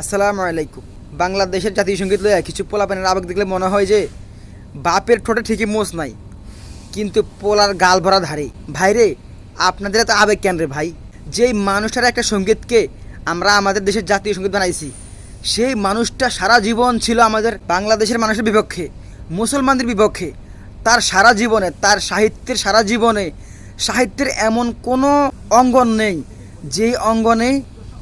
আসসালামু আলাইকুম। বাংলাদেশের জাতীয় সংগীত লইয়া কিছু পোলাপানের আবেগ দেখলে মনে হয় যে, বাপের ঠোঁটে ঠিকই মোষ নাই, কিন্তু পোলার গাল ভরা ধারে। ভাইরে, আপনাদের এত আবেগ কেন রে ভাই? যেই মানুষটার একটা সঙ্গীতকে আমরা আমাদের দেশের জাতীয় সংগীত বানাইছি, সেই মানুষটা সারা জীবন ছিল আমাদের বাংলাদেশের মানুষের বিপক্ষে, মুসলমানদের বিপক্ষে। তার সারা জীবনে, তার সাহিত্যের সারা জীবনে, সাহিত্যের এমন কোনো অঙ্গন নেই, যেই অঙ্গনে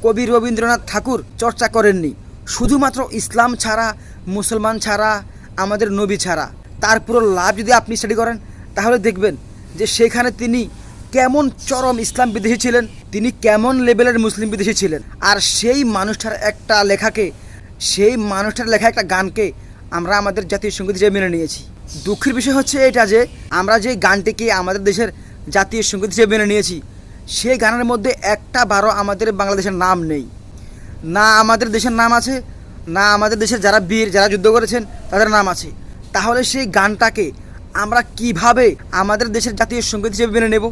কবি রবীন্দ্রনাথ ঠাকুর চর্চা করেননি। শুধুমাত্র ইসলাম ছাড়া, মুসলমান ছাড়া, আমাদের নবী ছাড়া। তার পুরো লাভ যদি আপনি স্টাডি করেন, তাহলে দেখবেন যে সেখানে তিনি কেমন চরম ইসলাম বিদেশি ছিলেন, তিনি কেমন লেভেলের মুসলিম বিদেশি ছিলেন। আর সেই মানুষটার একটা লেখাকে, সেই মানুষটার লেখা একটা গানকে আমরা আমাদের জাতীয় সংগীত হিসেবে মেনে নিয়েছি। দুঃখের বিষয় হচ্ছে এটা যে, আমরা যে গানটিকে আমাদের দেশের জাতীয় সংগীত হিসেবে মেনে নিয়েছি সেই গানের মধ্যে একটা বারো আমাদের বাংলাদেশের নাম নেই। না আমাদের দেশের নাম আছে, না আমাদের দেশের যারা বীর, যারা যুদ্ধ করেছেন, তাদের নাম আছে। তাহলে সেই গানটাকে আমরা কীভাবে আমাদের দেশের জাতীয় সংগীত হিসেবে মেনে নেব?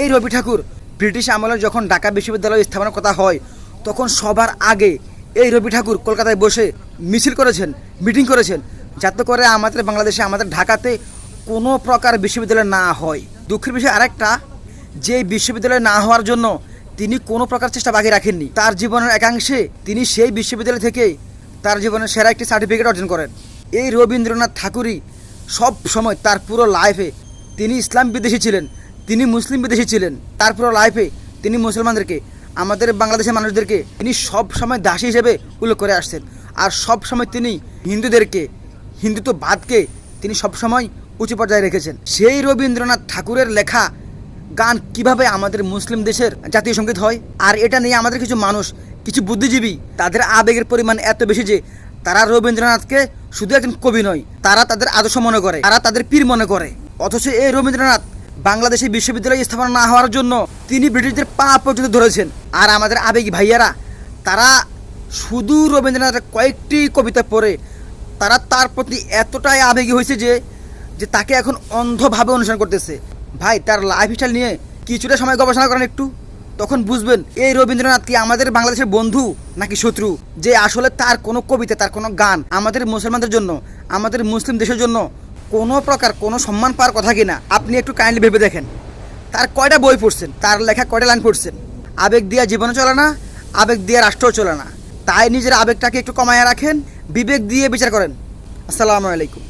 এই রবি ঠাকুর ব্রিটিশ আমলে যখন ঢাকা বিশ্ববিদ্যালয় স্থাপনের কথা হয়, তখন সবার আগে এই রবি ঠাকুর কলকাতায় বসে মিছিল করেছেন, মিটিং করেছেন, যাতে করে আমাদের বাংলাদেশে, আমাদের ঢাকাতে কোনো প্রকার বিশ্ববিদ্যালয় না হয়। দুঃখের বিষয় আরেকটা যে বিশ্ববিদ্যালয় না হওয়ার জন্য তিনি কোনো প্রকার চেষ্টা বাকি রাখেননি। তার জীবনের একাংশে তিনি সেই বিশ্ববিদ্যালয় থেকে তার জীবনের সেরা একটি সার্টিফিকেট অর্জন করেন। এই রবীন্দ্রনাথ ঠাকুরই সব সময় তার পুরো লাইফে তিনি ইসলাম বিদেশি ছিলেন, তিনি মুসলিম বিদেশি ছিলেন। তার পুরো লাইফে তিনি মুসলমানদেরকে, আমাদের বাংলাদেশের মানুষদেরকে তিনি সব সময় দাসী হিসেবে উল্লেখ করে আসছেন। আর সব সময় তিনি হিন্দুদেরকে, হিন্দুত্ববাদকে তিনি সবসময় উঁচু পর্যায়ে রেখেছেন। সেই রবীন্দ্রনাথ ঠাকুরের লেখা গান কীভাবে আমাদের মুসলিম দেশের জাতীয় সংগীত হয়? আর এটা নিয়ে আমাদের কিছু মানুষ, কিছু বুদ্ধিজীবী, তাদের আবেগের পরিমাণ এত বেশি যে তারা রবীন্দ্রনাথকে শুধু একজন কবি নয়, তারা তাদের আদর্শ মনে করে, তারা তাদের পীর মনে করে। অথচ এই রবীন্দ্রনাথ বাংলাদেশে বিশ্ববিদ্যালয় স্থাপন না হওয়ার জন্য তিনি ব্রিটিশদের পা পর্যন্ত ধরেছেন। আর আমাদের আবেগী ভাইয়ারা, তারা শুধু রবীন্দ্রনাথের কয়েকটি কবিতা পড়ে, তারা তার প্রতি এতটাই আবেগী হয়েছে যে যে তাকে এখন অন্ধভাবে অনুসরণ করতেছে। ভাই, তার লাইফ স্টাইল নিয়ে কিছুটা সময় গবেষণা করেন একটু। তখন বুঝবেন, এই রবীন্দ্রনাথ কি আমাদের বাংলাদেশের বন্ধু নাকি শত্রু? যে আসলে তার কোনো কবিতা, তার কোনো গান আমাদের মুসলমানদের জন্য, আমাদের মুসলিম দেশের জন্য কোনো প্রকার কোনো সম্মান পাওয়ার কথা কিনা, আপনি একটু কাইন্ডলি ভেবে দেখেন। তার কয়টা বই পড়ছেন? তার লেখা কয়টা লাইন পড়ছেন? আবেগ দিয়া জীবনে চলে না, আবেগ দিয়া রাষ্ট্রও চলে না। তাই নিজের আবেগটাকে একটু কমায় রাখেন, বিবেক দিয়ে বিচার করেন। আসসালামু আলাইকুম।